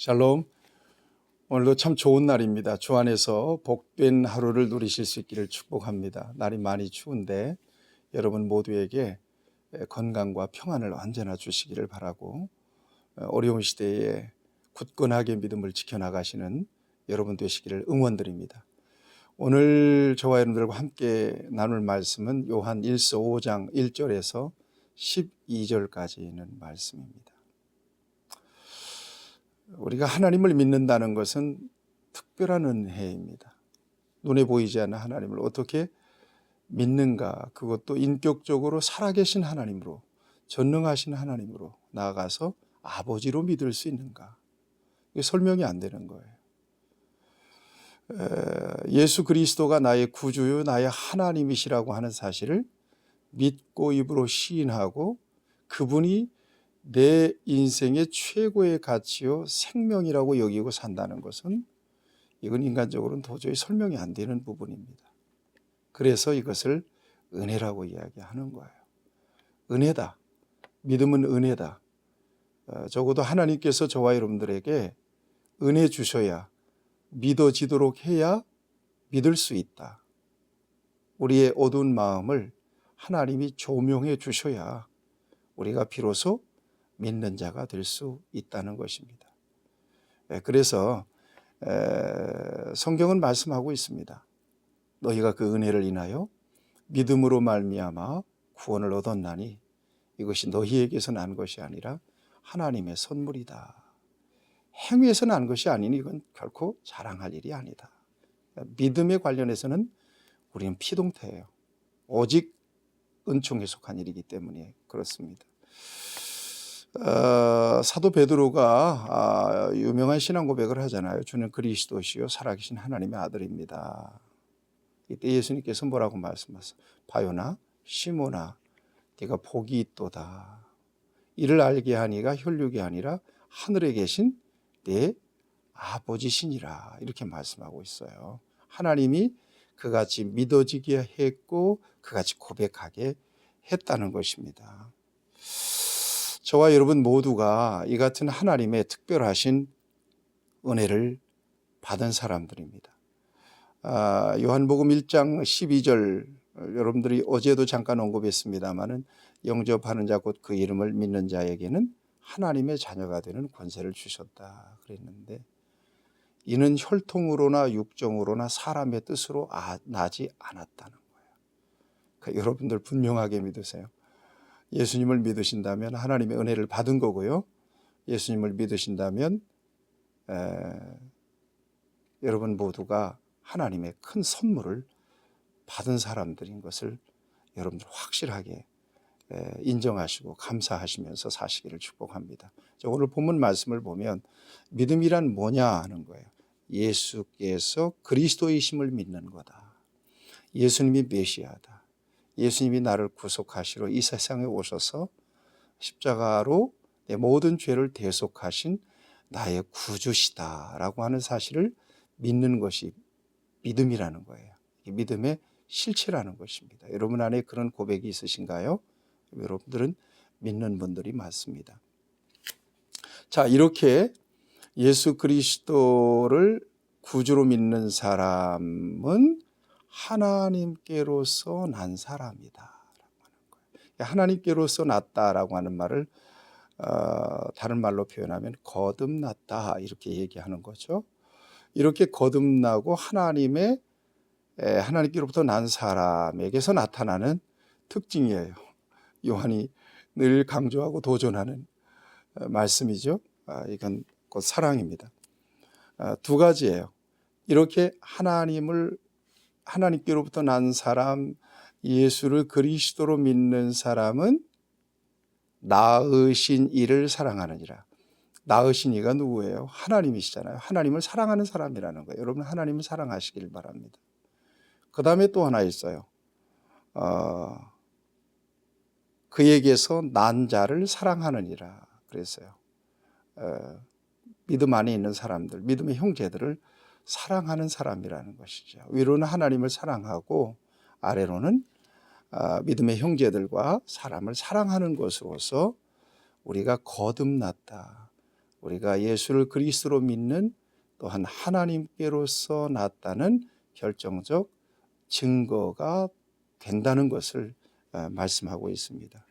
샬롬. 오늘도 참 좋은 날입니다. 주 안에서 복된 하루를 누리실 수 있기를 축복합니다. 날이 많이 추운데 여러분 모두에게 건강과 평안을 언제나 주시기를 바라고 어려운 시대에 굳건하게 믿음을 지켜나가시는 여러분 되시기를 응원드립니다. 오늘 저와 여러분들과 함께 나눌 말씀은 요한 1서 5장 1절에서 12절까지 있는 말씀입니다. 우리가 하나님을 믿는다는 것은 특별한 은혜입니다. 눈에 보이지 않는 하나님을 어떻게 믿는가? 그것도 인격적으로 살아계신 하나님으로, 전능하신 하나님으로 나아가서 아버지로 믿을 수 있는가? 이게 설명이 안 되는 거예요. 예수 그리스도가 나의 구주요, 나의 하나님이시라고 하는 사실을 믿고 입으로 시인하고 그분이 내 인생의 최고의 가치요 생명이라고 여기고 산다는 것은 이건 인간적으로는 도저히 설명이 안 되는 부분입니다. 그래서 이것을 은혜라고 이야기하는 거예요. 은혜다. 믿음은 은혜다. 어, 적어도 하나님께서 저와 여러분들에게 은혜 주셔야 믿어지도록 해야 믿을 수 있다. 우리의 어두운 마음을 하나님이 조명해 주셔야 우리가 비로소 믿는 자가 될 수 있다는 것입니다. 예, 그래서 성경은 말씀하고 있습니다. 너희가 그 은혜를 인하여 믿음으로 말미암아 구원을 얻었나니 이것이 너희에게서 난 것이 아니라 하나님의 선물이다. 행위에서 난 것이 아니니 이건 결코 자랑할 일이 아니다. 믿음에 관련해서는 우리는 피동태예요. 오직 은총에 속한 일이기 때문에 그렇습니다. 어, 사도 베드로가 아, 유명한 신앙 고백을 하잖아요. 주는 그리스도시요 살아계신 하나님의 아들입니다. 이때 예수님께서 뭐라고 말씀하세요? 바요나 시모나 네가 복이 있도다. 이를 알게 하니가 혈육이 아니라 하늘에 계신 내 아버지시니라 이렇게 말씀하고 있어요. 하나님이 그같이 믿어지게 했고 그같이 고백하게 했다는 것입니다. 저와 여러분 모두가 이 같은 하나님의 특별하신 은혜를 받은 사람들입니다. 아, 요한복음 1장 12절 여러분들이 어제도 잠깐 언급했습니다마는 영접하는 자 곧 그 이름을 믿는 자에게는 하나님의 자녀가 되는 권세를 주셨다 그랬는데 이는 혈통으로나 육정으로나 사람의 뜻으로 아, 나지 않았다는 거예요. 그러니까 여러분들 분명하게 믿으세요. 예수님을 믿으신다면 하나님의 은혜를 받은 거고요. 예수님을 믿으신다면 에, 여러분 모두가 하나님의 큰 선물을 받은 사람들인 것을 여러분들 확실하게 에, 인정하시고 감사하시면서 사시기를 축복합니다. 오늘 본문 말씀을 보면 믿음이란 뭐냐 하는 거예요. 예수께서 그리스도이심을 믿는 거다. 예수님이 메시아다. 예수님이 나를 구속하시러 이 세상에 오셔서 십자가로 내 모든 죄를 대속하신 나의 구주시다라고 하는 사실을 믿는 것이 믿음이라는 거예요. 믿음의 실체라는 것입니다. 여러분 안에 그런 고백이 있으신가요? 여러분들은 믿는 분들이 많습니다. 자, 이렇게 예수 그리스도를 구주로 믿는 사람은 하나님께로서 난 사람이다. 하나님께로서 났다라고 하는 말을 어, 다른 말로 표현하면 거듭났다 이렇게 얘기하는 거죠. 이렇게 거듭나고 하나님의 에, 하나님께로부터 난 사람에게서 나타나는 특징이에요. 요한이 늘 강조하고 도전하는 어, 말씀이죠. 아, 이건 곧 사랑입니다. 아, 두 가지예요. 이렇게 하나님을 하나님께로부터 난 사람, 예수를 그리스도로 믿는 사람은 나으신 이를 사랑하느니라. 나으신 이가 누구예요? 하나님이시잖아요. 하나님을 사랑하는 사람이라는 거예요. 여러분 하나님을 사랑하시길 바랍니다. 그 다음에 또 하나 있어요. 어, 그에게서 난 자를 사랑하느니라 그랬어요. 어, 믿음 안에 있는 사람들, 믿음의 형제들을 사랑하는 사람이라는 것이죠. 위로는 하나님을 사랑하고 아래로는 아, 믿음의 형제들과 사람을 사랑하는 것으로서 우리가 거듭났다. 우리가 예수를 그리스도로 믿는 또한 하나님께로서 났다는 결정적 증거가 된다는 것을 어, 말씀하고 있습니다.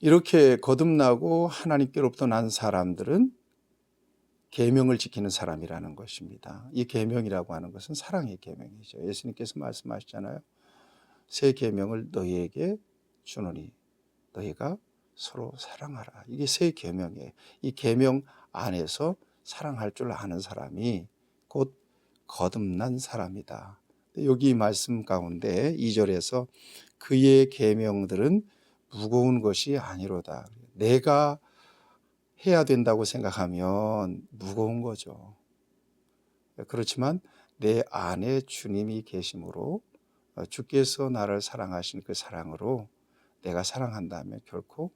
이렇게 거듭나고 하나님께로부터 난 사람들은 계명을 지키는 사람이라는 것입니다. 이 계명이라고 하는 것은 사랑의 계명이죠. 예수님께서 말씀하셨잖아요. 새 계명을 너희에게 주노니 너희가 서로 사랑하라. 이게 새 계명이에요. 이 계명 안에서 사랑할 줄 아는 사람이 곧 거듭난 사람이다. 여기 말씀 가운데 2절에서 그의 계명들은 무거운 것이 아니로다. 내가 해야 된다고 생각하면 무거운 거죠. 그렇지만 내 안에 주님이 계심으로 어, 주께서 나를 사랑하신 그 사랑으로 내가 사랑한다면 결코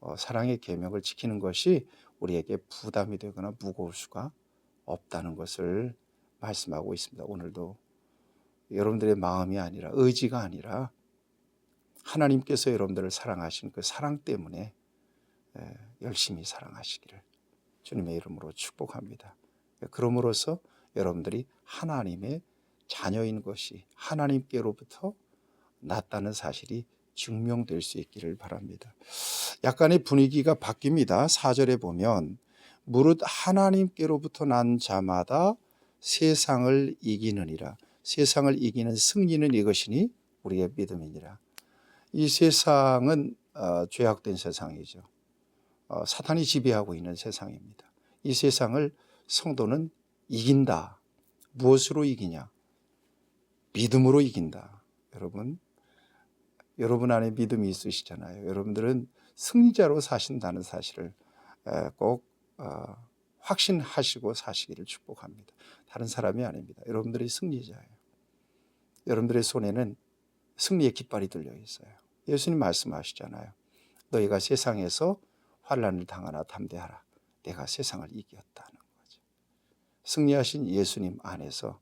어, 사랑의 계명을 지키는 것이 우리에게 부담이 되거나 무거울 수가 없다는 것을 말씀하고 있습니다. 오늘도 여러분들의 마음이 아니라 의지가 아니라 하나님께서 여러분들을 사랑하신 그 사랑 때문에 열심히 사랑하시기를 주님의 이름으로 축복합니다. 그러므로서 여러분들이 하나님의 자녀인 것이 하나님께로부터 났다는 사실이 증명될 수 있기를 바랍니다. 약간의 분위기가 바뀝니다. 4절에 보면 무릇 하나님께로부터 난 자마다 세상을 이기느니라. 세상을 이기는 승리는 이것이니 우리의 믿음이니라. 이 세상은 어, 죄악된 세상이죠. 어, 사탄이 지배하고 있는 세상입니다. 이 세상을 성도는 이긴다. 무엇으로 이기냐? 믿음으로 이긴다. 여러분, 여러분 안에 믿음이 있으시잖아요. 여러분들은 승리자로 사신다는 사실을 꼭 어, 확신하시고 사시기를 축복합니다. 다른 사람이 아닙니다. 여러분들이 승리자예요. 여러분들의 손에는 승리의 깃발이 들려 있어요. 예수님 말씀하시잖아요. 너희가 세상에서 환란을 당하나 담대하라. 내가 세상을 이겼다는 거죠. 승리하신 예수님 안에서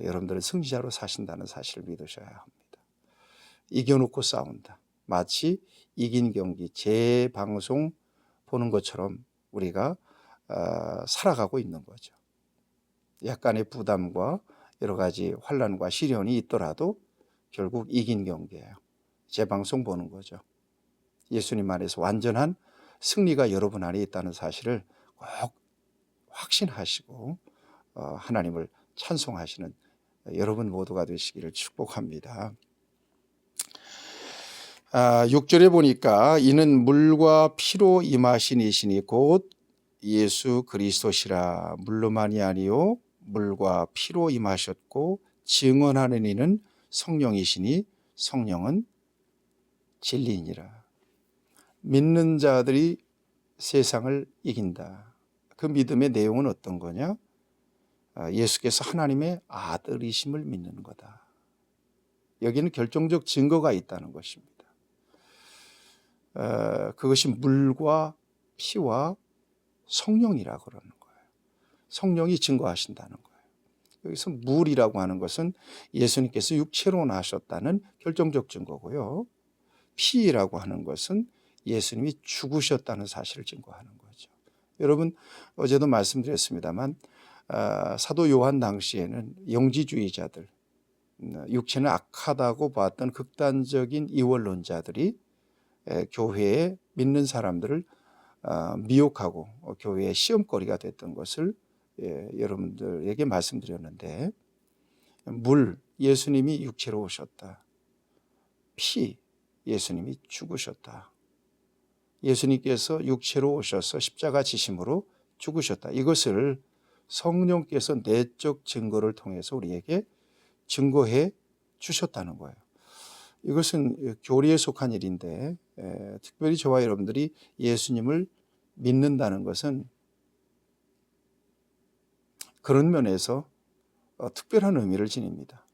여러분들은 승리자로 사신다는 사실을 믿으셔야 합니다. 이겨놓고 싸운다. 마치 이긴 경기 재방송 보는 것처럼 우리가 어, 살아가고 있는 거죠. 약간의 부담과 여러 가지 환란과 시련이 있더라도 결국 이긴 경기예요. 재방송 보는 거죠. 예수님 안에서 완전한 승리가 여러분 안에 있다는 사실을 꼭 확신하시고 어, 하나님을 찬송하시는 여러분 모두가 되시기를 축복합니다. 아, 6절에 보니까 이는 물과 피로 임하신 이시니 곧 예수 그리스도시라 물로만이 아니요 물과 피로 임하셨고 증언하는 이는 성령이시니 성령은 진리니라. 믿는 자들이 세상을 이긴다. 그 믿음의 내용은 어떤 거냐? 아, 예수께서 하나님의 아들이심을 믿는 거다. 여기는 결정적 증거가 있다는 것입니다. 어, 그것이 물과 피와 성령이라 그러는 거예요. 성령이 증거하신다는 거예요. 여기서 물이라고 하는 것은 예수님께서 육체로 나셨다는 결정적 증거고요. 피라고 하는 것은 예수님이 죽으셨다는 사실을 증거하는 거죠. 여러분 어제도 말씀드렸습니다만 아, 사도 요한 당시에는 영지주의자들, 음, 육체는 악하다고 봤던 극단적인 이원론자들이 교회에 믿는 사람들을 아, 미혹하고 교회의 시험거리가 됐던 것을 예, 여러분들에게 말씀드렸는데 물 예수님이 육체로 오셨다. 피 예수님이 죽으셨다. 예수님께서 육체로 오셔서 십자가 지심으로 죽으셨다. 이것을 성령께서 내적 증거를 통해서 우리에게 증거해 주셨다는 거예요. 이것은 교리에 속한 일인데 에, 특별히 저와 여러분들이 예수님을 믿는다는 것은 그런 면에서 어, 특별한 의미를 지닙니다.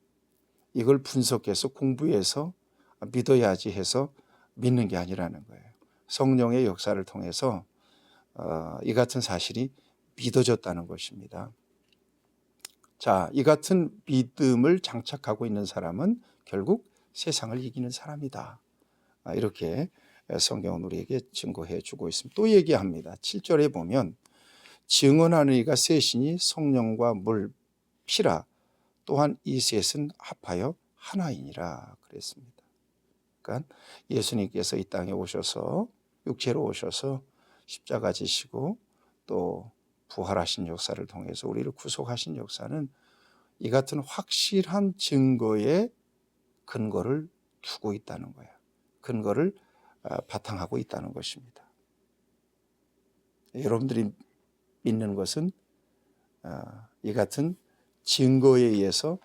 이걸 분석해서 공부해서 믿어야지 해서 믿는 게 아니라는 거예요. 성령의 역사를 통해서 어, 이 같은 사실이 믿어졌다는 것입니다. 자, 이 같은 믿음을 장착하고 있는 사람은 결국 세상을 이기는 사람이다. 아, 이렇게 성경은 우리에게 증거해 주고 있습니다. 또 얘기합니다. 7절에 보면 증언하는 이가 셋이니 성령과 물, 피라 또한 이 셋은 합하여 하나이니라 그랬습니다. 그러니까 예수님께서 이 땅에 오셔서 육체로 오셔서 십자가 지시고 또 부활하신 역사를 통해서 우리를 구속하신 역사는 이 같은 확실한 증거에 근거를 두고 있다는 거야. 근거를 아, 바탕하고 있다는 것입니다. 여러분들이 믿는 것은 아, 이 같은 증거에 의해서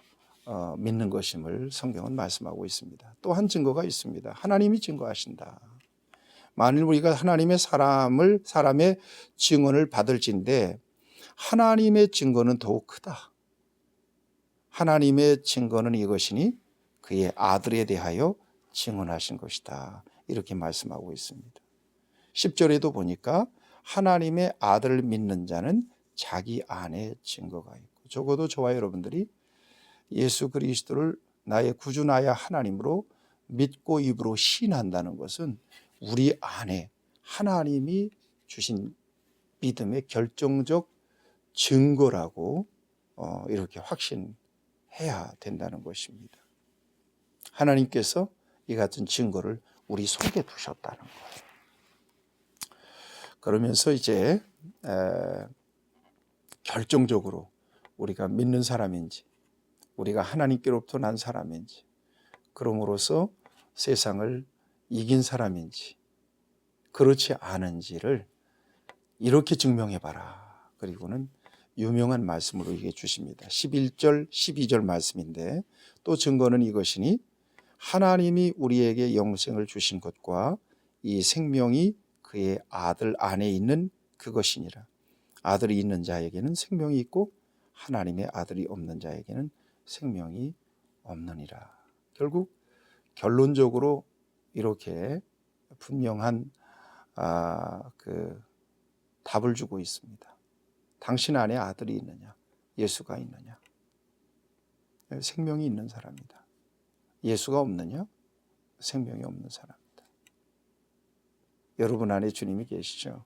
어, 믿는 것임을 성경은 말씀하고 있습니다. 또 한 증거가 있습니다. 하나님이 증거하신다. 만일 우리가 하나님의 사람을 사람의 증언을 받을진데 하나님의 증거는 더욱 크다. 하나님의 증거는 이것이니 그의 아들에 대하여 증언하신 것이다. 이렇게 말씀하고 있습니다. 10절에도 보니까 하나님의 아들을 믿는 자는 자기 안에 증거가 있고 적어도 저와 여러분들이 예수 그리스도를 나의 구주 나의 하나님으로 믿고 입으로 신한다는 것은 우리 안에 하나님이 주신 믿음의 결정적 증거라고 어, 이렇게 확신해야 된다는 것입니다. 하나님께서 이 같은 증거를 우리 속에 두셨다는 거예요. 그러면서 이제 에, 결정적으로 우리가 믿는 사람인지 우리가 하나님께로부터 난 사람인지 그럼으로써 세상을 이긴 사람인지 그렇지 않은지를 이렇게 증명해 봐라. 그리고는 유명한 말씀으로 이게 주십니다. 11절, 12절 말씀인데 또 증거는 이것이니 하나님이 우리에게 영생을 주신 것과 이 생명이 그의 아들 안에 있는 그것이니라. 아들이 있는 자에게는 생명이 있고 하나님의 아들이 없는 자에게는 생명이 없느니라. 결국 결론적으로 이렇게 분명한 아, 그 답을 주고 있습니다. 당신 안에 아들이 있느냐? 예수가 있느냐? 생명이 있는 사람이다. 예수가 없느냐? 생명이 없는 사람이다. 여러분 안에 주님이 계시죠?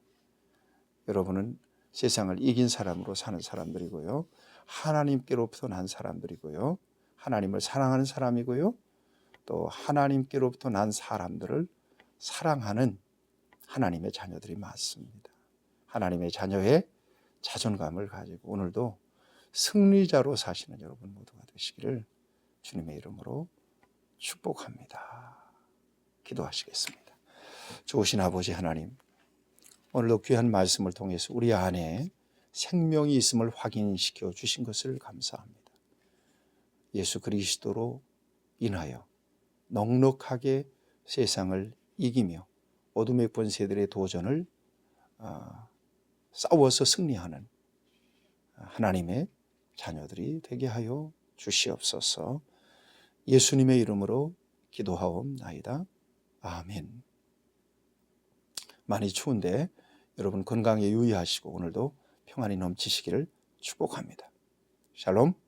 여러분은 세상을 이긴 사람으로 사는 사람들이고요. 하나님께로부터 난 사람들이고요. 하나님을 사랑하는 사람이고요. 또 하나님께로부터 난 사람들을 사랑하는 하나님의 자녀들이 맞습니다. 하나님의 자녀의 자존감을 가지고 오늘도 승리자로 사시는 여러분 모두가 되시기를 주님의 이름으로 축복합니다. 기도하시겠습니다. 좋으신 아버지 하나님, 오늘도 귀한 말씀을 통해서 우리 안에 생명이 있음을 확인시켜 주신 것을 감사합니다. 예수 그리스도로 인하여 넉넉하게 세상을 이기며 어둠의 권세들의 도전을 아, 싸워서 승리하는 하나님의 자녀들이 되게 하여 주시옵소서. 예수님의 이름으로 기도하옵나이다. 아멘. 많이 추운데 여러분 건강에 유의하시고 오늘도 평안이 넘치시기를 축복합니다. 샬롬.